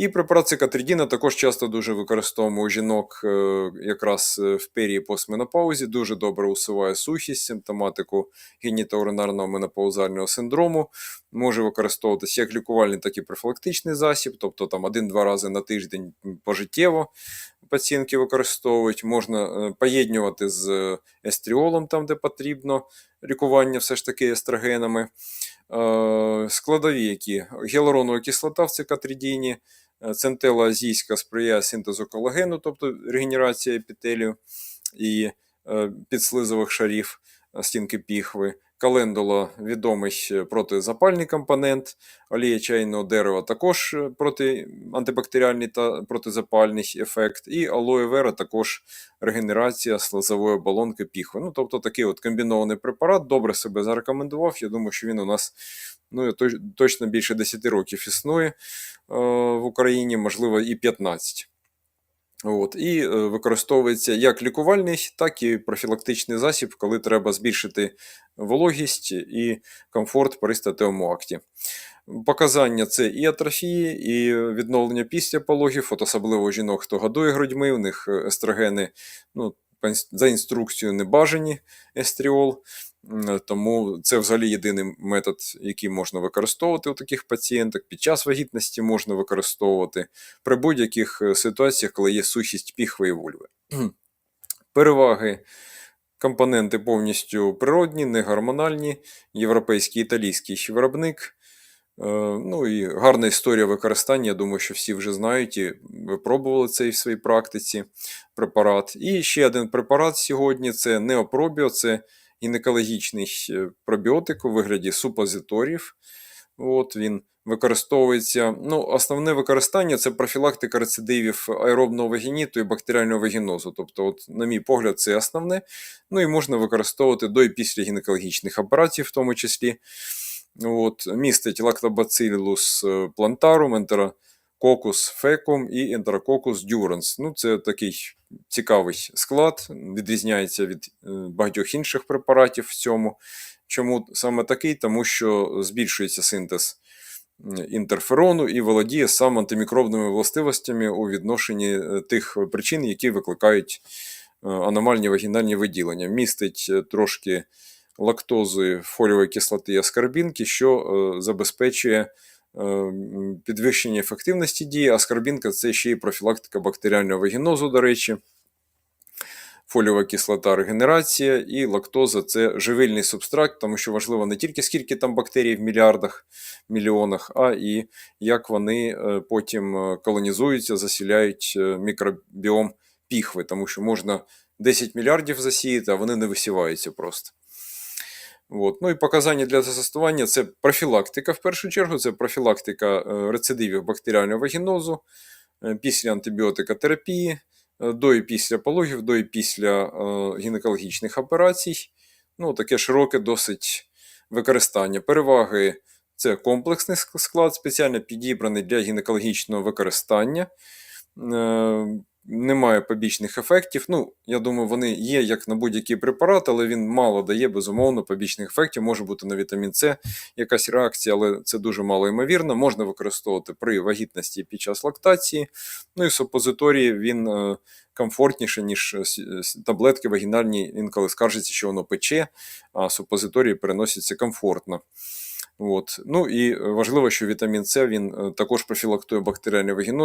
І препарат цикатридіна також часто дуже використовуємо у жінок е, якраз е, в перії постменопаузі. Дуже добре усуває сухість, симптоматику генітоуринарного менопаузального синдрому. Може використовуватися як лікувальний, так і профілактичний засіб, тобто там один-два рази на тиждень пожиттєво пацієнтки використовують. Можна е, поєднувати з естріолом, там, де потрібно лікування все ж таки естрогенами. Складові, які гіалуронова кислота в цикатридіні, центела азійська сприяє синтезу колагену, тобто регенерація епітелію і е, підслизових шарів е, стінки піхви. Календула відомий протизапальний компонент, олія чайного дерева також е, проти антибактеріальний та протизапальний ефект, і алоє вера також регенерація слизової оболонки піхви. Ну, тобто такий от комбінований препарат добре себе зарекомендував. Я думаю, що він у нас ну, точ- точно більше 10 років існує е, в Україні, можливо, і 15. От, і е, використовується як лікувальний, так і профілактичний засіб, коли треба збільшити вологість і комфорт при статевому акті. Показання це і атрофії, і відновлення після пологів, от особливо жінок, хто годує грудьми, у них е, естрогени ну, за інструкцією не бажані естріол. Тому це взагалі єдиний метод, який можна використовувати у таких пацієнток. Під час вагітності можна використовувати при будь-яких е, ситуаціях, коли є сухість і вульви. Переваги. Компоненти повністю природні, не гормональні, європейський італійський виробник. Е, Ну і гарна історія використання. Я думаю, що всі вже знають і випробували цей в своїй практиці препарат. І ще один препарат сьогодні це неопробіо, це гінекологічний е, пробіотик у вигляді супозиторів. От він використовується. Ну, основне використання це профілактика рецидивів аеробного вагініту і бактеріального вагінозу. Тобто, от, на мій погляд, це основне. Ну і можна використовувати до і після гінекологічних операцій, в тому числі. От, містить лактобацилус плантарум, ентерококус фекум і ентерококус дюранс. Ну, це такий цікавий склад, відрізняється від е, багатьох інших препаратів в цьому. Чому саме такий? Тому що збільшується синтез інтерферону і володіє сам антимікробними властивостями у відношенні е, тих причин, які викликають е, аномальні вагінальні виділення. Містить трошки лактози, фоліової кислоти і аскарбінки, що забезпечує підвищення ефективності дії. Аскарбінка це ще й профілактика бактеріального вагінозу, до речі. Фоліова кислота регенерація і лактоза це живильний субстракт, тому що важливо не тільки скільки там бактерій в мільярдах, мільйонах, а і як вони е, потім е, колонізуються, засіляють е, мікробіом піхви, тому що можна 10 мільярдів засіяти, а вони не висіваються просто. От. Ну і показання для застосування це профілактика в першу чергу, це профілактика е, рецидивів бактеріального вагінозу е, після антибіотикотерапії, е, до і після пологів, до і після гінекологічних операцій. Ну, таке широке досить використання. Переваги це комплексний склад, спеціально підібраний для гінекологічного використання. Е, Немає побічних ефектів. Ну, я думаю, вони є як на будь-який препарат, але він мало дає, безумовно, побічних ефектів. Може бути на вітамін С якась реакція, але це дуже мало ймовірно. Можна використовувати при вагітності під час лактації. Ну і супозиторії він е, комфортніше, ніж е, с- таблетки вагінальні. Інколи скаржиться, що воно пече, а супозиторії переносяться комфортно. От. Ну і е, важливо, що вітамін С він е, також профілактує бактеріальний вагіноз,